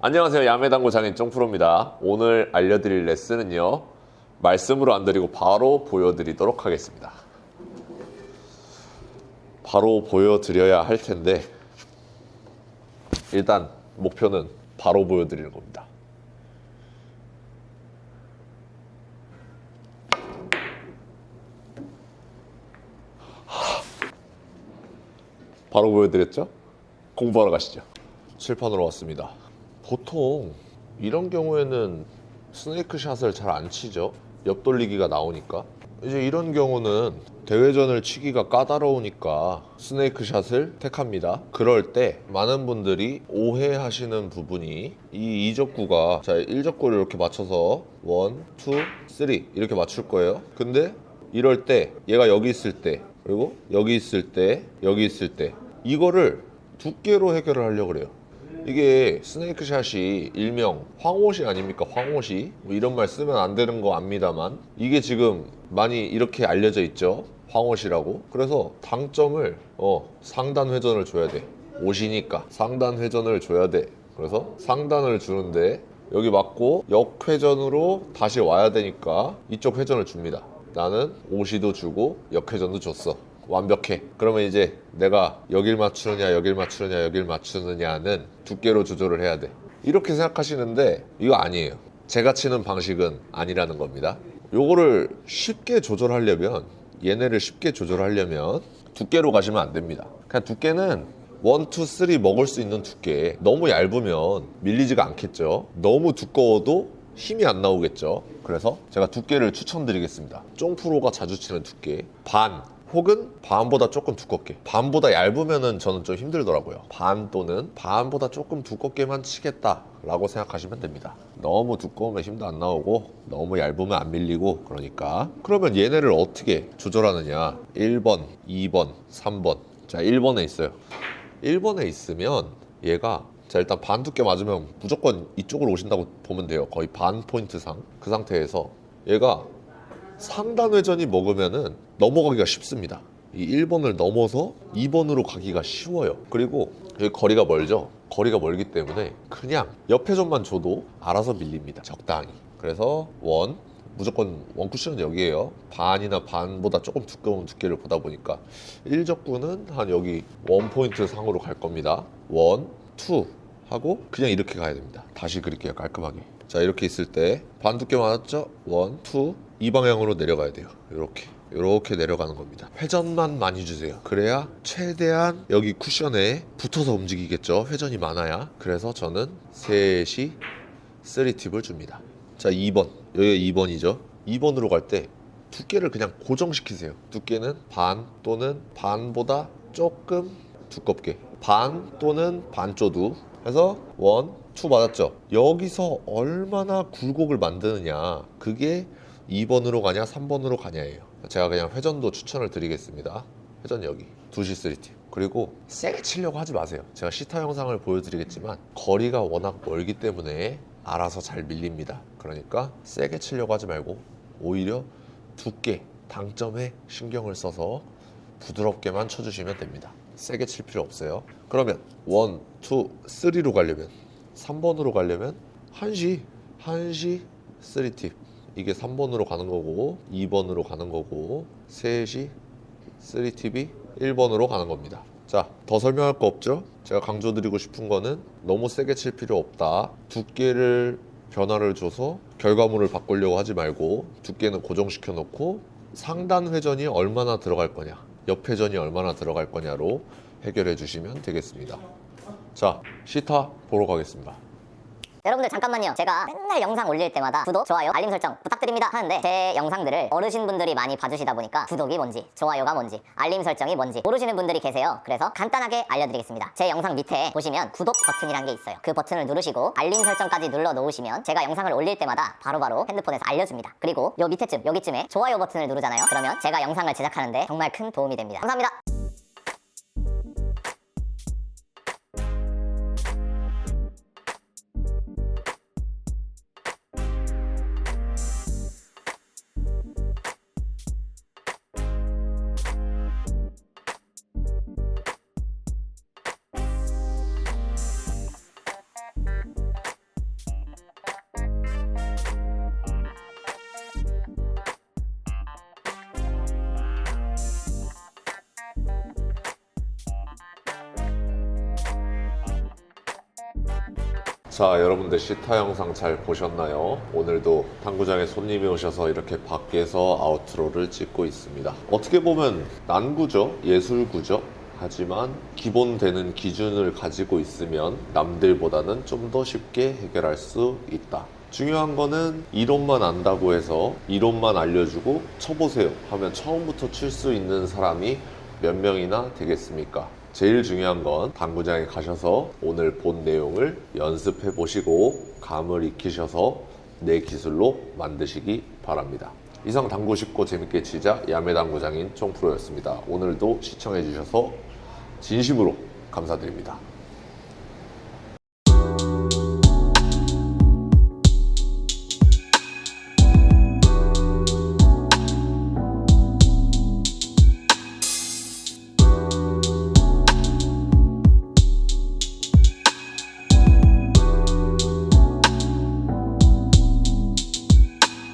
안녕하세요. 야매당구 장인 쫑프로입니다. 오늘 알려드릴 레슨은요. 말씀으로 안 드리고 바로 보여드리도록 하겠습니다. 바로 보여드려야 할 텐데 일단 목표는 바로 보여드리는 겁니다. 바로 보여드렸죠? 공부하러 가시죠. 칠판으로 왔습니다. 보통 이런 경우에는 스네이크 샷을 잘 안 치죠. 옆돌리기가 나오니까. 이제 이런 경우는 대회전을 치기가 까다로우니까 스네이크 샷을 택합니다. 그럴 때 많은 분들이 오해하시는 부분이 이 이적구가 자, 1적구를 이렇게 맞춰서 1, 2, 3 이렇게 맞출 거예요. 근데 이럴 때 얘가 여기 있을 때 그리고 여기 있을 때 여기 있을 때 이거를 두께로 해결을 하려고 그래요. 이게 스네이크 샷이 일명 황호시 아닙니까? 황호시 뭐 이런 말 쓰면 안 되는 거 압니다만 이게 지금 많이 이렇게 알려져 있죠. 황호시라고. 그래서 당점을 어 상단 회전을 줘야 돼. 옷이니까 상단 회전을 줘야 돼. 그래서 상단을 주는데 여기 맞고 역회전으로 다시 와야 되니까 이쪽 회전을 줍니다. 나는 오시도 주고 역회전도 줬어. 완벽해. 그러면 이제 내가 여길 맞추느냐, 여길 맞추느냐, 여길 맞추느냐는 두께로 조절을 해야 돼. 이렇게 생각하시는데 이거 아니에요. 제가 치는 방식은 아니라는 겁니다. 요거를 쉽게 조절하려면 얘네를 쉽게 조절하려면 두께로 가시면 안 됩니다. 그냥 두께는 1, 2, 3 먹을 수 있는 두께. 너무 얇으면 밀리지가 않겠죠. 너무 두꺼워도 힘이 안 나오겠죠. 그래서 제가 두께를 추천드리겠습니다. 쫑프로가 자주 치는 두께. 반 혹은 반보다 조금 두껍게. 반보다 얇으면은 저는 좀 힘들더라고요. 반 또는 반보다 조금 두껍게만 치겠다 라고 생각하시면 됩니다. 너무 두꺼우면 힘도 안 나오고 너무 얇으면 안 밀리고 그러니까. 그러면 얘네를 어떻게 조절하느냐? 1번, 2번, 3번. 자, 1번에 있어요. 1번에 있으면 얘가 자 일단 반 두께 맞으면 무조건 이쪽으로 오신다고 보면 돼요. 거의 반 포인트 상. 그 상태에서 얘가 상단 회전이 먹으면은 넘어가기가 쉽습니다. 이 1번을 넘어서 2번으로 가기가 쉬워요. 그리고 여기 거리가 멀죠? 거리가 멀기 때문에 그냥 옆 회전만 줘도 알아서 밀립니다. 적당히. 그래서 원, 무조건 원쿠션은 여기에요. 반이나 반보다 조금 두꺼운 두께를 보다 보니까 1적구는 한 여기 원 포인트 상으로 갈 겁니다. 원, 투 하고 그냥 이렇게 가야 됩니다. 다시 그릴게요. 깔끔하게. 자 이렇게 있을 때 반 두께 맞았죠? 원, 투, 이 방향으로 내려가야 돼요. 이렇게. 이렇게 내려가는 겁니다. 회전만 많이 주세요. 그래야 최대한 여기 쿠션에 붙어서 움직이겠죠. 회전이 많아야. 그래서 저는 셋이 3팁을 줍니다. 자, 2번. 여기 2번이죠. 2번으로 갈 때 두께를 그냥 고정시키세요. 두께는 반 또는 반보다 조금 두껍게. 반 또는 반조두 해서 원, 투 맞았죠. 여기서 얼마나 굴곡을 만드느냐. 그게 2번으로 가냐, 3번으로 가냐예요. 제가 그냥 회전도 추천을 드리겠습니다. 회전 여기. 2시 3팁. 그리고 세게 치려고 하지 마세요. 제가 시타 영상을 보여드리겠지만 거리가 워낙 멀기 때문에 알아서 잘 밀립니다. 그러니까 세게 치려고 하지 말고 오히려 두께, 당점에 신경을 써서 부드럽게만 쳐주시면 됩니다. 세게 칠 필요 없어요. 그러면 1, 2, 3로 가려면 3번으로 가려면 1시, 1시 3팁 이게 3번으로 가는 거고 2번으로 가는 거고 3시 3팁이 1번으로 가는 겁니다. 자, 더 설명할 거 없죠? 제가 강조드리고 싶은 거는 너무 세게 칠 필요 없다. 두께를 변화를 줘서 결과물을 바꾸려고 하지 말고 두께는 고정시켜 놓고 상단 회전이 얼마나 들어갈 거냐, 옆 회전이 얼마나 들어갈 거냐로 해결해 주시면 되겠습니다. 자, 시타 보러 가겠습니다. 여러분들 잠깐만요. 제가 맨날 영상 올릴 때마다 구독, 좋아요, 알림 설정 부탁드립니다 하는데 제 영상들을 어르신분들이 많이 봐주시다 보니까 구독이 뭔지, 좋아요가 뭔지, 알림 설정이 뭔지 모르시는 분들이 계세요. 그래서 간단하게 알려드리겠습니다. 제 영상 밑에 보시면 구독 버튼이란 게 있어요. 그 버튼을 누르시고 알림 설정까지 눌러 놓으시면 제가 영상을 올릴 때마다 바로바로 핸드폰에서 알려줍니다. 그리고 요 밑에쯤, 여기쯤에 좋아요 버튼을 누르잖아요. 그러면 제가 영상을 제작하는데 정말 큰 도움이 됩니다. 감사합니다. 자, 여러분들 시타 영상 잘 보셨나요? 오늘도 당구장에 손님이 오셔서 이렇게 밖에서 아우트로를 찍고 있습니다. 어떻게 보면 난구죠, 예술구죠. 하지만 기본 되는 기준을 가지고 있으면 남들보다는 좀 더 쉽게 해결할 수 있다. 중요한 거는 이론만 안다고 해서 이론만 알려주고 쳐보세요 하면 처음부터 칠 수 있는 사람이 몇 명이나 되겠습니까? 제일 중요한 건 당구장에 가셔서 오늘 본 내용을 연습해 보시고 감을 익히셔서 내 기술로 만드시기 바랍니다. 이상 당구 쉽고 재밌게 치자 야매 당구장인 총프로였습니다. 오늘도 시청해 주셔서 진심으로 감사드립니다.